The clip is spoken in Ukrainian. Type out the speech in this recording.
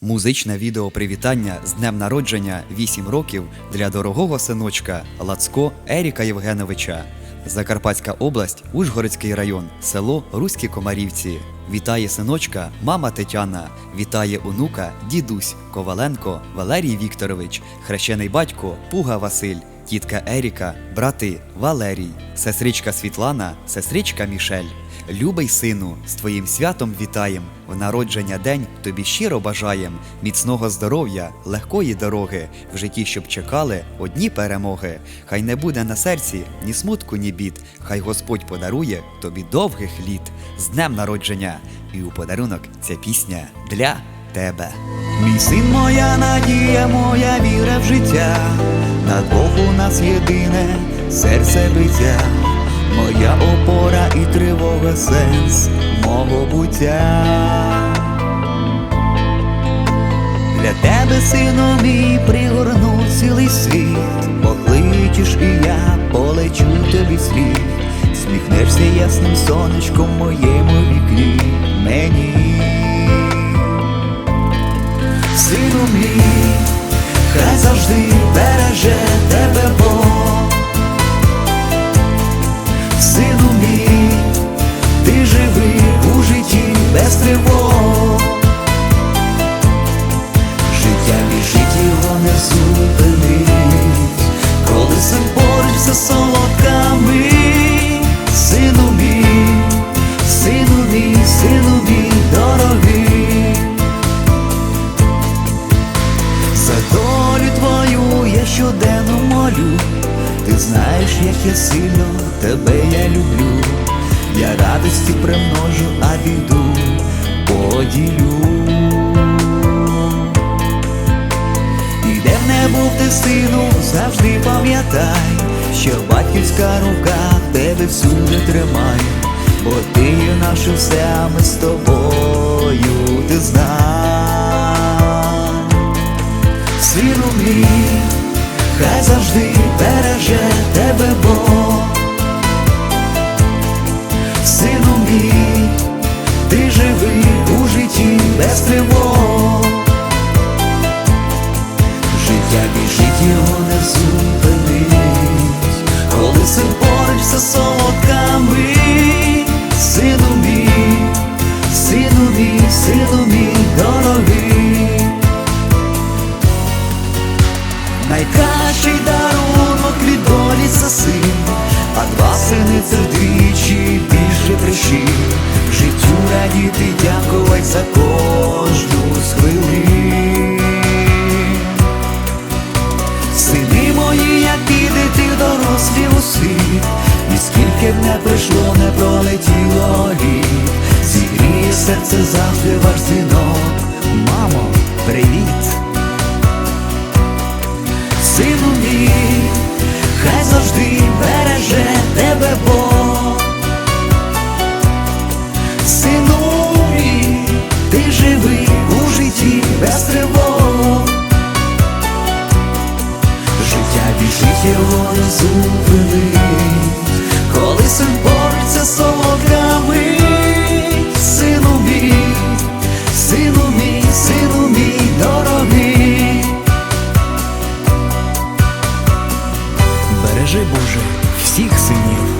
Музичне відео привітання з днем народження 8 років для дорогого синочка Лацко Еріка Євгеновича. Закарпатська область, Ужгородський район, село Руські Комарівці. Вітає синочка, мама Тетяна. Вітає онука, дідусь Коваленко Валерій Вікторович, хрещений батько Пуга Василь, тітка Еріка, брати Валерій, сестричка Світлана, сестричка Мішель. Любий сину, з твоїм святом вітаєм. В народження день тобі щиро бажаєм, міцного здоров'я, легкої дороги, в житті, щоб чекали одні перемоги. Хай не буде на серці ні смутку, ні бід. Хай Господь подарує тобі довгих літ з днем народження. І у подарунок ця пісня для тебе. Мій син, моя надія, моя віра в життя, на Бог у нас єдине серце биття, моя тривога, сенс мого буття. Для тебе, сину мій, пригорну цілий світ, покличеш і я полечу тобі слід, сміхнешся ясним сонечком моєму вікні мені. Сину мій, молю, ти знаєш, як я сильно тебе я люблю, я радості примножу, а біду поділю. І де б не був ти завжди пам'ятай, що батьківська рука тебе всюди тримає, бо ти є наше все, а ми з тобою, ти знай. Сину мій, хай завжди радіти, дякувати за кожну з. Сини мої, як підете в дорослі у світ, і скільки б не прийшло, не пролетіло літ, зігріє серце завжди ваш синок. Мамо, привіт! Сину мій коли соль бореться з сину мій, сину мій, сину мій дорогий, бережи Боже всіх синів.